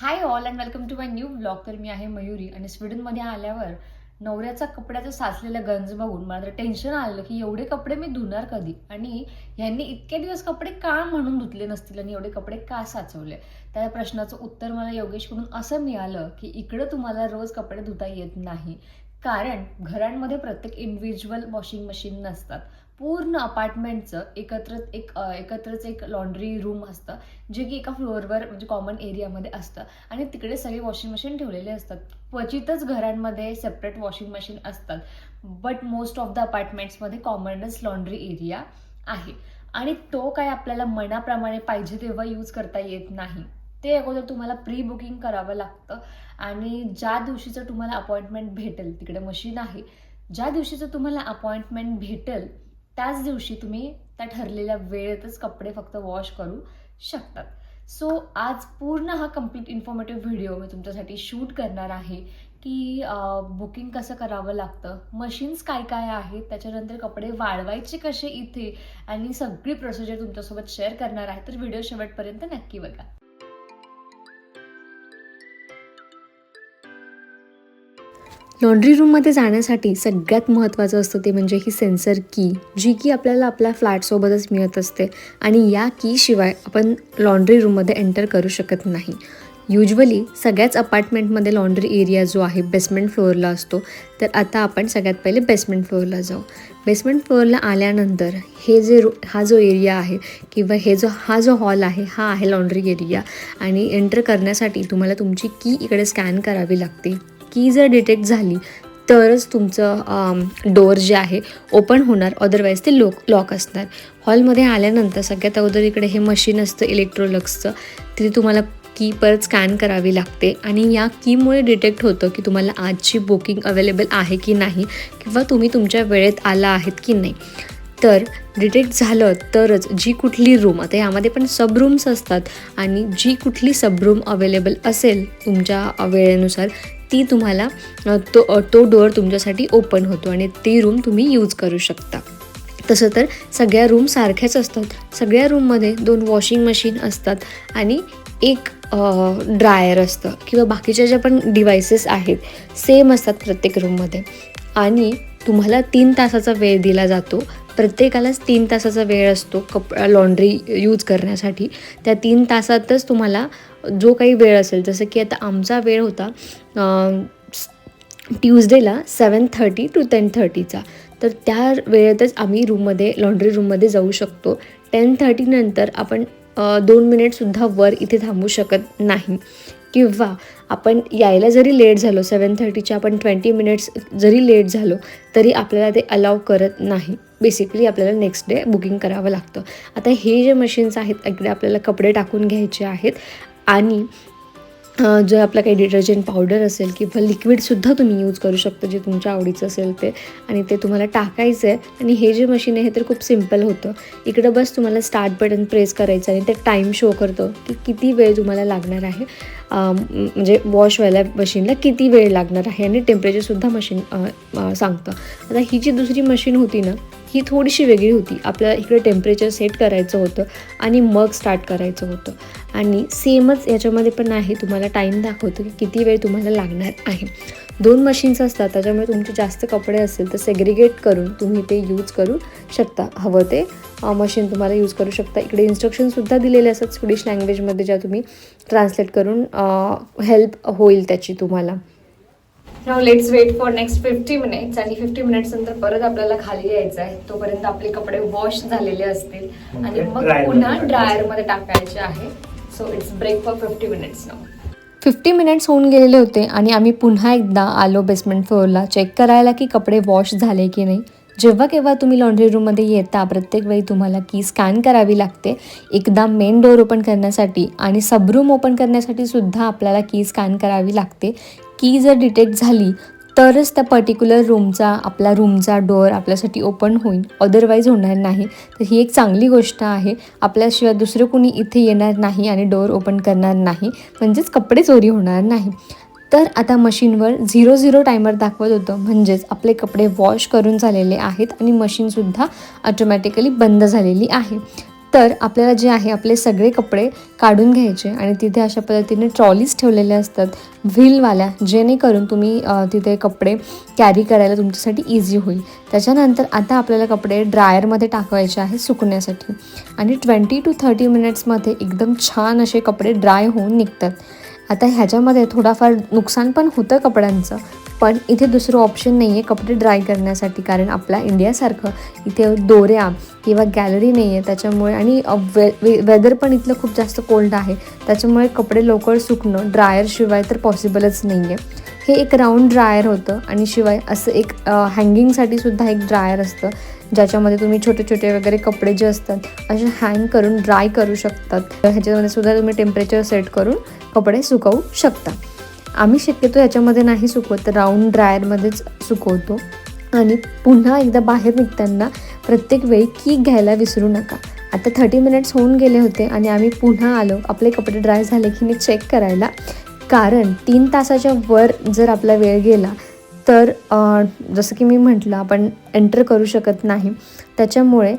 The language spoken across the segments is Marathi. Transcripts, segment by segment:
Hi all and welcome to my new blog तर मी आहे मयुरी आणि स्वीडनमध्ये आल्यावर नवऱ्याचा कपड्याचं साचलेला गंज बघून मला तर टेन्शन आलं की एवढे कपडे मी धुणार कधी? आणि ह्यांनी इतके दिवस कपडे का म्हणून धुतले नसतील आणि एवढे कपडे का साचवले? त्या प्रश्नाचं उत्तर मला योगेशकडून असं मिळालं की इकडं तुम्हाला रोज कपडे धुता येत नाही. कारण घरांमध्ये प्रत्येक इंडिव्हिज्युअल वॉशिंग मशीन नसतात. पूर्ण अपार्टमेंटचं एकत्र एक एकत्रच एक लॉन्ड्री रूम असतं जे की एका फ्लोअरवर म्हणजे कॉमन एरियामध्ये असतं. आणि तिकडे सगळे वॉशिंग मशीन ठेवलेले असतात. क्वचितच घरांमध्ये सेपरेट वॉशिंग मशीन असतात बट मोस्ट ऑफ द अपार्टमेंट्समध्ये कॉमनच लॉन्ड्री एरिया आहे. आणि तो काय आपल्याला मनाप्रमाणे पाहिजे तेव्हा यूज करता येत नाही. ते अगोदर तुम्हाला प्री बुकिंग करावं लागतं. आणि ज्या दिवशीचं तुम्हाला अपॉइंटमेंट भेटेल तिकडे मशीन आहे ज्या दिवशीचं तुम्हाला अपॉइंटमेंट भेटेल त्याच दिवशी तुम्ही त्या ठरलेल्या वेळेतच कपडे फक्त वॉश करू शकतात. सो आज पूर्ण हा कंप्लीट इन्फॉर्मेटिव्ह व्हिडिओ मी तुमच्यासाठी शूट करणार आहे की बुकिंग कसं करावं लागतं मशीन्स काय काय आहेत त्याच्यानंतर कपडे वाळवायचे कसे इथे आणि सगळी प्रोसिजर तुमच्यासोबत शेअर करणार आहे. तर व्हिडिओ शेवटपर्यंत नक्की बघा. लॉन्ड्री रूममध्ये जाण्यासाठी सगळ्यात महत्त्वाचं असतं ते म्हणजे ही सेन्सर की जी की आपल्याला आपल्या फ्लॅटसोबतच मिळत असते. आणि या कीशिवाय आपण लॉन्ड्री रूममध्ये एंटर करू शकत नाही. युजली सगळ्याच अपार्टमेंटमध्ये लॉन्ड्री एरिया जो आहे बेसमेंट फ्लोअरला असतो. तर आता आपण सगळ्यात पहिले बेसमेंट फ्लोअरला जाऊ. बेसमेंट फ्लोअरला आल्यानंतर हे जे रो हा जो एरिया आहे किंवा हे जो हा जो हॉल आहे हा आहे लॉन्ड्री एरिया आणि एंटर करण्यासाठी तुम्हाला तुमची की इकडे स्कॅन करावी लागते. की जर डिटेक्ट झाली तरच तुमचं डोअर जे आहे ओपन होणार. अदरवाईज ते लोक लॉक असणार. हॉलमध्ये आल्यानंतर सगळ्यात अगोदर इकडे हे मशीन असतं इलेक्ट्रोलक्सचं तिथे तुम्हाला की परत स्कॅन करावी लागते. आणि या कीमुळे डिटेक्ट होतं की तुम्हाला आजची बुकिंग अवेलेबल आहे की नाही किंवा तुम्ही तुमच्या वेळेत आला आहेत की नाही. तर डिटेक्ट झालं तरच जी कुठली रूम आता यामध्ये पण सब रूम्स असतात. आणि जी कुठली सबरूम अवेलेबल असेल तुमच्या वेळेनुसार ती तुम्हाला तो तो डोअर तुमच्यासाठी ओपन होतो आणि ती रूम तुम्ही यूज करू शकता. तसं तर सगळ्या रूम सारख्याच असतात. सगळ्या रूममध्ये दोन वॉशिंग मशीन असतात आणि एक ड्रायर असतं किंवा बाकीच्या ज्या पण डिव्हायसेस आहेत सेम असतात प्रत्येक रूममध्ये आणि तुम्हाला तीन तासाचा वेळ दिला जातो. प्रत्येकालाच तीन तासाचा वेळ असतो कप लॉन्ड्री यूज करण्यासाठी. त्या तीन तासातच तुम्हाला जो काही वेळ असेल जसं की आता आमचा वेळ होता ट्यूजडेला सेवन थर्टी टू टेन थर्टीचा तर त्या वेळेतच आम्ही रूममध्ये लॉन्ड्री रूममध्ये जाऊ शकतो. टेन थर्टीनंतर आपण दोन मिनिटसुद्धा वर इथे थांबू शकत नाही. किंवा आपण यायला जरी लेट झालो सेवन थर्टीच्या आपण ट्वेंटी मिनिट्स जरी लेट झालो तरी आपल्याला ते अलाव करत नाही. बेसिकली आपल्याला नेक्स्ट डे बुकिंग करावं लागतं. आता हे जे मशीन्स आहेत इकडे आपल्याला कपडे टाकून घ्यायचे आहेत आणि जे जर आपलं काही डिटर्जंट पावडर असेल किंवा लिक्विडसुद्धा तुम्ही यूज करू शकता जे तुमच्या आवडीचं असेल ते. आणि ते तुम्हाला टाकायचं आहे आणि हे जे मशीन आहे हे तर खूप सिंपल होतं. इकडं बस तुम्हाला स्टार्ट बटन प्रेस करायचं आणि ते टाईम शो करतं की किती वेळ तुम्हाला लागणार आहे. म्हणजे वॉश व्हायला मशीनला किती वेळ लागणार आहे आणि टेम्परेचरसुद्धा मशीन सांगतं. आता ही जी दुसरी मशीन होती ना ही थोडीशी वेगळी होती. आपल्याला इकडे टेम्परेचर सेट करायचं होतं आणि मग स्टार्ट करायचं होतं. आणि सेमच याच्यामध्ये पण आहे. तुम्हाला टाईम दाखवतो की किती वेळ तुम्हाला लागणार आहे. दोन मशीन्स असतात. त्याच्यामुळे तुमचे जास्त कपडे असेल तर सेग्रिगेट करून तुम्ही ते यूज करू शकता. हवं ते मशीन तुम्हाला यूज करू शकता. इकडे इन्स्ट्रक्शनसुद्धा दिलेले असतात स्विडिश लँग्वेजमध्ये ज्या तुम्ही ट्रान्सलेट करून हेल्प होईल त्याची तुम्हाला. Now let's wait for next fifty minutes आणि फिफ्टी मिनिट्स नंतर परत आपल्याला खाली यायचं आहे. तोपर्यंत आपले कपडे वॉश झालेले असतील. आणि मग पुन्हा मध्ये ड्रायरमध्ये टाकायचे. आहे. So it's break for fifty minutes now fifty minutes होऊन गेलेले होते आणि आम्ही पुन्हा एकदा आलो बेसमेंट फ्लोअरला चेक करायला की कपडे वॉश झाले की नाही. जेव्हा केव्हा तुम्ही लॉन्ड्री रूममध्ये येता प्रत्येक वेळी तुम्हाला की स्कॅन करावी लागते. एकदा मेन डोअर ओपन करण्यासाठी आणि सबरूम ओपन करण्यासाठी सुद्धा आपल्याला की स्कॅन करावी लागते. की जर डिटेक्ट झाली तरच त्या पर्टिक्युलर रूमचा आपला रूमचा डोअर आपल्यासाठी ओपन होईल. अदरवाईज होणार नाही. तर ही एक चांगली गोष्ट आहे. आपल्याशिवाय दुसरं कोणी इथे येणार नाही आणि डोअर ओपन करणार नाही. म्हणजेच कपडे चोरी होणार नाही. तर आता मशीनवर झिरो झिरो टायमर दाखवत होतं. म्हणजेच आपले कपडे वॉश करून झालेले आहेत आणि मशीनसुद्धा ऑटोमॅटिकली बंद झालेली आहे. तर आपल्याला जे आहे आपले सगळे कपडे काढून घ्यायचे आणि तिथे अशा पद्धतीने ट्रॉलीज ठेवलेले असतात व्हीलवाल्या जेणेकरून तुम्ही तिथे कपडे कॅरी करायला तुमच्यासाठी इझी होईल. त्याच्यानंतर आता आपल्याला कपडे ड्रायरमध्ये टाकवायचे आहे सुकण्यासाठी. आणि ट्वेंटी टू थर्टी मिनिट्समध्ये एकदम छान असे कपडे ड्राय होऊन निघतात. आता ह्याच्यामध्ये थोडाफार नुकसान पण होतं कपड्यांचं पण इथे दुसरं ऑप्शन नाही आहे कपडे ड्राय करण्यासाठी कारण आपल्या इंडियासारखं इथे दोऱ्या किंवा गॅलरी नाही आहे त्याच्यामुळे आणि वे वे वेदर पण इथलं खूप जास्त कोल्ड आहे त्याच्यामुळे कपडे लवकर सुकणं ड्रायरशिवाय तर पॉसिबलच नाही आहे हे एक राऊंड ड्रायर होतं आणि शिवाय असं एक हँगिंगसाठी सुद्धा एक ड्रायर असतं. ज्याच्यामध्ये तुम्ही छोटे छोटे वगैरे कपडे जे असतात असे हँग करून ड्राय करू शकतात. ह्याच्यामध्ये सुद्धा तुम्ही टेम्परेचर सेट करून कपडे सुकवू शकता. आम्ही शक्यतो ह्याच्यामध्ये नाही सुकवत राऊंड ड्रायरमध्येच सुकवतो. आणि पुन्हा एकदा बाहेर निघताना प्रत्येक वेळी की घ्यायला विसरू नका. आता थर्टी मिनिट्स होऊन गेले होते आणि आम्ही पुन्हा आलो. आपले कपडे ड्राय झाले की मी चेक करायला. कारण तीन तासाच्या वर जर आपला वेळ गेला तर जसं की मी म्हटलं आपण एंटर करू शकत नाही. त्याच्यामुळे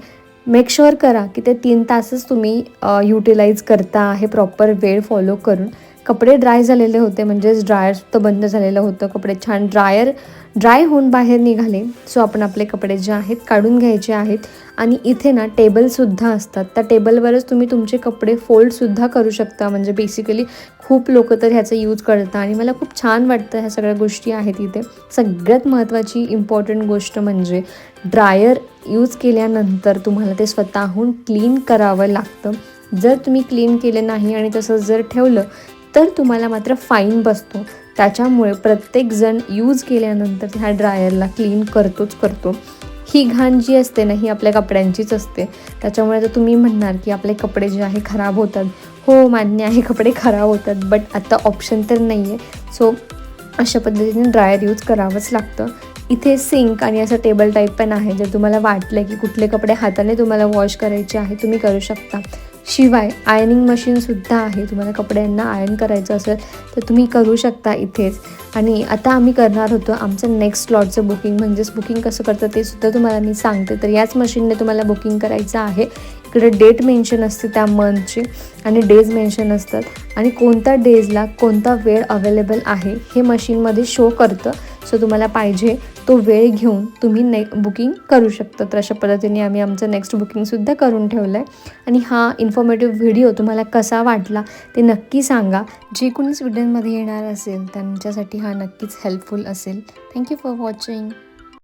मेक शुअर करा की ते तीन तासच तुम्ही युटिलाइज करता हे प्रॉपर वेळ फॉलो करून. कपडे ड्राय झालेले होते म्हणजेच ड्रायरसुद्धा बंद झालेलं होतं. कपडे छान ड्रायर ड्राय होऊन बाहेर निघाले. सो आपण आपले कपडे जे आहेत काढून घ्यायचे आहेत. आणि इथे ना टेबलसुद्धा असतात. त्या टेबलवरच तुम्ही तुमचे कपडे फोल्डसुद्धा करू शकता. म्हणजे बेसिकली खूप लोक तर ह्याचा यूज करतात. आणि मला खूप छान वाटतं ह्या सगळ्या गोष्टी आहेत इथे. सगळ्यात महत्त्वाची इम्पॉर्टंट गोष्ट म्हणजे ड्रायर यूज केल्यानंतर तुम्हाला ते स्वतःहून क्लीन करावं लागतं. जर तुम्ही क्लीन केले नाही आणि तसं जर ठेवलं तर तुम्हाला मात्र फाईन बसतो. त्याच्यामुळे प्रत्येकजण यूज केल्यानंतर ह्या ड्रायरला क्लीन करतोच करतो. ही घाण जी असते ना ही आपल्या कपड्यांचीच असते. त्याच्यामुळे आता तुम्ही म्हणणार की आपले कपडे जे आहे खराब होतात. हो मान्य आहे कपडे खराब होतात बट आता ऑप्शन तर नाही आहे सो अशा पद्धतीने ड्रायर यूज करावंच लागतं. इथे सिंक आणि असं टेबल टाईप पण आहे. जर तुम्हाला वाटलं की कुठले कपडे हाताने तुम्हाला वॉश करायचे आहे तुम्ही करू शकता. शिवाय आयनिंग मशीनसुद्धा आहे. तुम्हाला कपड्यांना आयन करायचं असेल तर तुम्ही करू शकता इथेच. आणि आता आम्ही करणार होतो आमचं नेक्स्ट स्लॉटचं बुकिंग म्हणजेच बुकिंग कसं करतं ते सुद्धा तुम्हाला मी सांगते. तर याच मशीनने तुम्हाला बुकिंग करायचं आहे. इकडे डेट मेन्शन असते त्या मंथची आणि डेज मेन्शन असतात. आणि कोणत्या डेजला कोणता वेळ अवेलेबल आहे हे मशीनमध्ये शो करतं. सो तुम्हाला पाहिजे तो वेळ घेऊन तुम्ही ने बुकिंग करू शकता. तर अशा पद्धतीने आम्ही आमचं नेक्स्ट बुकिंगसुद्धा करून ठेवलं आहे आणि हा इन्फॉर्मेटिव्ह व्हिडिओ तुम्हाला कसा वाटला ते नक्की सांगा. जे कोणी स्वीडनमध्ये येणार असेल त्यांच्यासाठी हा नक्कीच हेल्पफुल असेल. Thank you for watching